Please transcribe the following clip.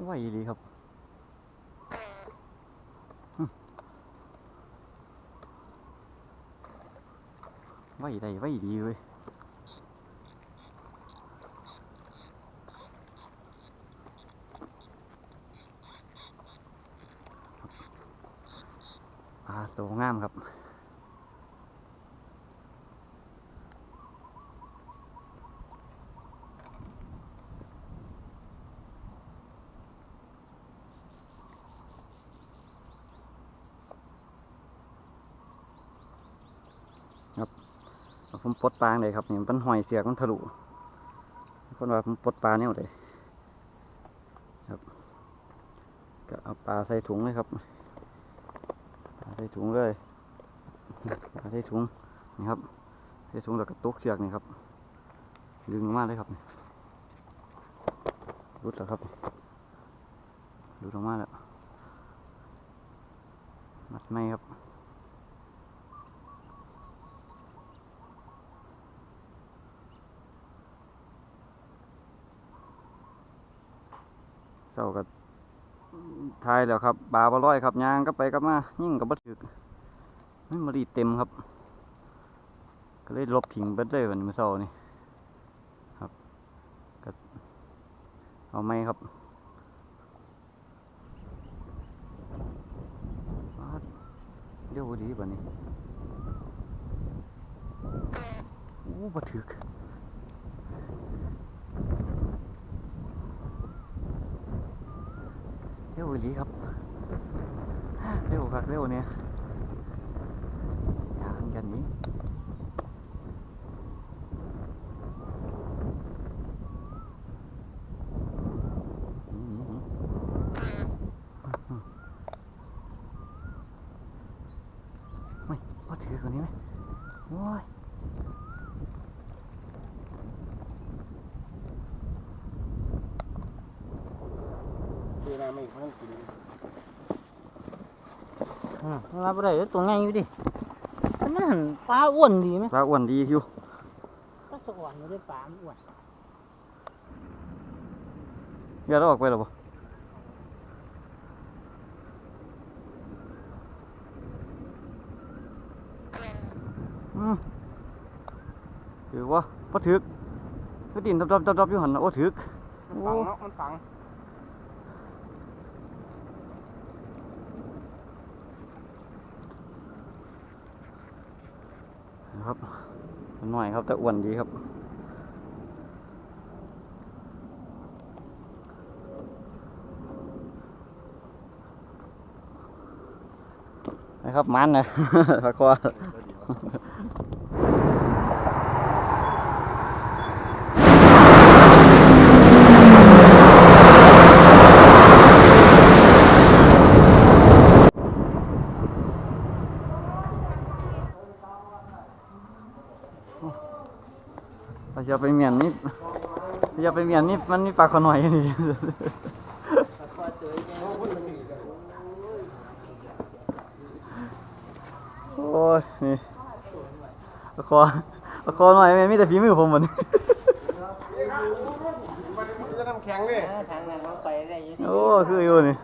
ไหวดีครับไหวได้ไหวดีเว้ยปลาโตงามครับ ผมปลดปลาเลยครับนี่มันหอยเสียกมันทะลุคนว่าผมปลดปลาเนี่ยเลยครับ ก็เอาปลาใส่ถุงเลยครับปลาใส่ถุงเลยปลาใส่ถุงนี่ครับใส่ถุงแล้วก็ตุกเชือกนี่ครับดึงออกมาเลยครับรุดแล้วครับรุดออกมาแล้วมัดไม่ครับ เศร้ากับทายแล้วครับ บาบร้อยครับยางก็ไปกลับมายิ่งกับบัถึกมันมารีเต็มครับ ก็เลยลบทิ้งไปเลยวันมื่อเศร้านี่ครับก็เอาไหมครับเดี๋ยวดีบ่นี้โอ้บัตถึก เร็วอีหลีครับเร็วครับเร็วเนี่ยอยางกันนี้นีหนีหนีไม่พอถือคนนี้ไหมโอ้ย น้ำไม่มันกินอืมรับได้ตัวง่ายอยู่ดิอันนั้นปลาอ้วนดีไหมปลาอ้วนดีอยู่ก็สวรรค์ไม่ได้ปลาอ้วนอย่าเราออกไปหรอปะถือว่าพอถึกก็ดินดับดับดับดับอยู่หันโอ้ถึกมันฝังเนาะมันฝัง ครับหน่อยครับแต่อ้วนดีครับนะครับมันนะปลาคอ เราจะไปเมียนนี่เราจะไปเมียนนี่มันมีปลาขอหน่อยนี่โอ้ยนี่ปลาคอปลาคอหน่อยแม่มีแต่ฝีมือผมหมดมันจะน้ำแข็งเลยโอ้คืออยู่นี่